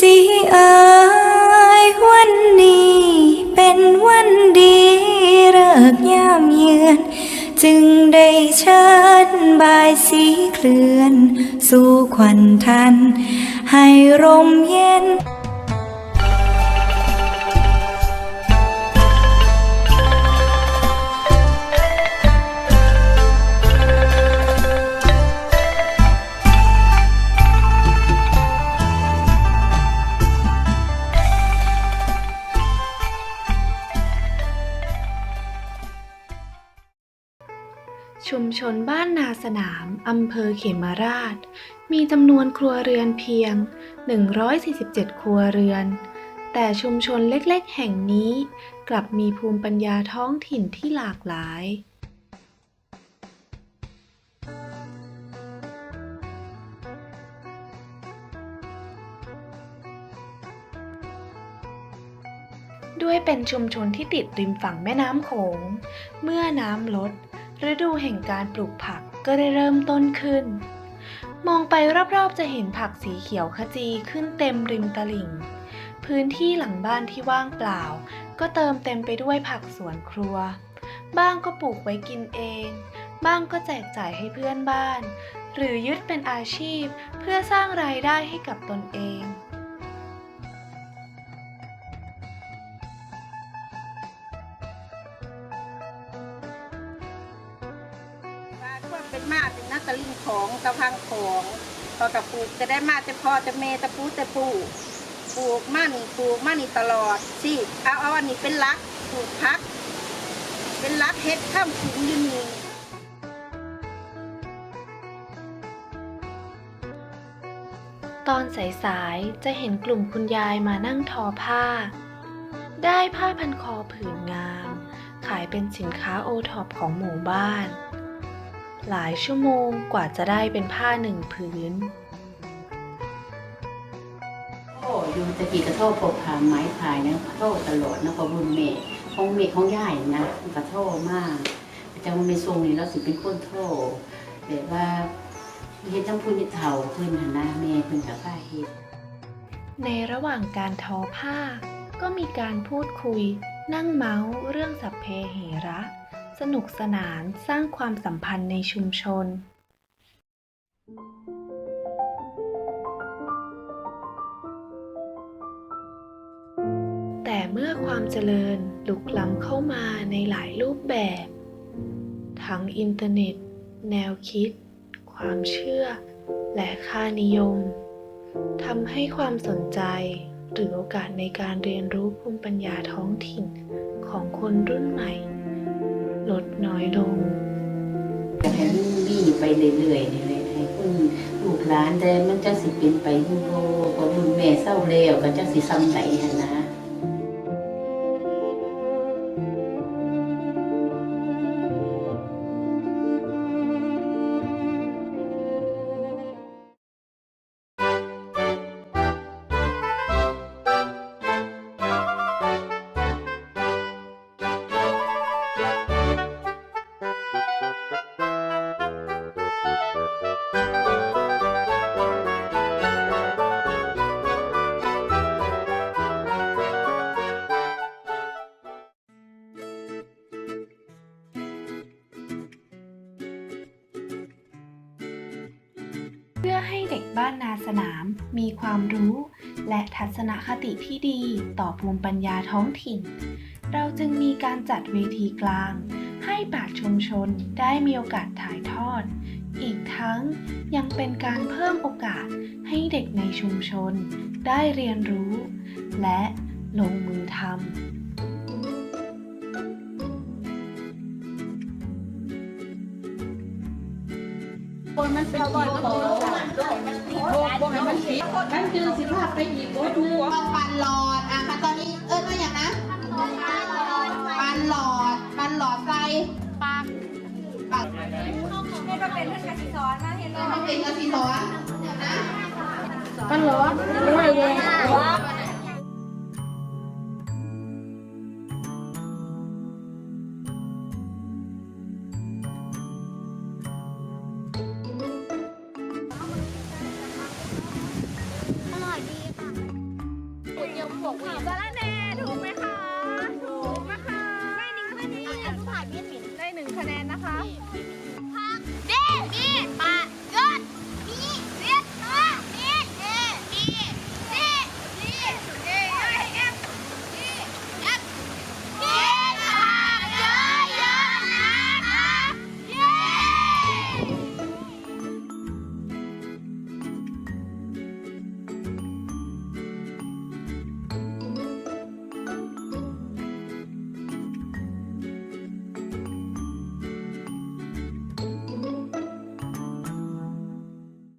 สิเอ๋ยวันนี้เป็นวันดีเลิกยามเยือน จึงได้เชิญบายสีเคลื่อน สู่ขวัญทัน ให้ร่มเย็น ชุมชนบ้านนาสนามอำเภอเขมราช มีจำนวนครัวเรือนเพียง 147 ครัวเรือน แต่ชุมชนเล็กๆ แห่งนี้กลับมีภูมิปัญญาท้องถิ่นที่หลากหลายด้วยเป็นชุมชนที่ติดริมฝั่งแม่น้ำโขง เมื่อน้ำลด ฤดูแห่งการปลูกผักก็ได้เริ่มต้นขึ้น มองไปรอบๆจะเห็นผักสีเขียวขจีขึ้นเต็มริมตลิ่ง พื้นที่หลังบ้านที่ว่างเปล่า ก็เติมเต็มไปด้วยผักสวนครัว บ้างก็ปลูกไว้กินเอง บ้างก็แจกจ่ายให้เพื่อนบ้าน หรือยึดเป็นอาชีพเพื่อสร้างรายได้ให้กับตนเอง มาเป็นนักตะลิงของตะพังของพอกับปลูกจะได้มาจะพอจะเมตะปูจะปูปลูกมานี่ปลูกมานี่ตลอดสิเอาเอาอันนี้เป็นรักปลูกพัก เป็นรักเฮ็ดข้ามขุนยืนนี่ตอนสายๆจะเห็นกลุ่มคุณยายมานั่งทอผ้า ได้ผ้าพันคอผืนงาม ขายเป็นสินค้าโอท็อปของหมู่บ้าน หลายชั่วโมงกว่าจะได้เป็นผ้าหนึ่งผืน โอ้อยู่ตะกี้กระโทษปกผาไม้พายนะกระโทษตลอดนะพอบุญเมฆของเมฆของย่ายนะกระโทษมากแต่ว่าเมทรงนี่เราสิเป็นคนโทษแต่ว่าเฮ็ดทั้งพูนเฒ่าเพิ่นหันนะแม่เพิ่นกับป้าเฮ็ดในระหว่างการทอผ้า ก็มีการพูดคุย นั่งเมาส์เรื่องสัพเพเหระ สนุกสนานสร้างความสัมพันธ์ในชุมชน แต่เมื่อความเจริญลุกล้ำเข้ามาในหลายรูปแบบ ทั้งอินเทอร์เน็ต แนวคิด ความเชื่อ และค่านิยมทำให้ความสนใจหรือโอกาสในการเรียนรู้ภูมิปัญญาท้องถิ่นของคนรุ่นใหม่ ลดน้อยลงก็ให้มันมีไปเรื่อยๆนี่เลยให้คุณลูกหลานแต่มันจะสิเป็นไปฮู้บ่พอบุญแม่เศร้าแล้วก็จะสิซ้ำไหนนะ บ้านนาสนาม มีความรู้ และทัศนคติที่ดีต่อภูมิปัญญาท้องถิ่น เราจึงมีการจัดเวทีกลาง ให้ปราชชุมชนได้มีโอกาสถ่ายทอด อีกทั้งยังเป็นการเพิ่มโอกาสให้เด็กในชุมชน ได้เรียนรู้ และลงมือทำ คนมันเป็นบอลมันเป็นบอลมันสีมันคือสิภาพไปอีกบทนึงปันหลอดอะค่ะตอนนี้เอิ้นว่าอย่างนะปันหลอดปันหลอดไฟปักปักให้มาเป็นกสิสอนมาเห็นไหมมาเป็นกสิสอนนะมันหรอดไม่เลย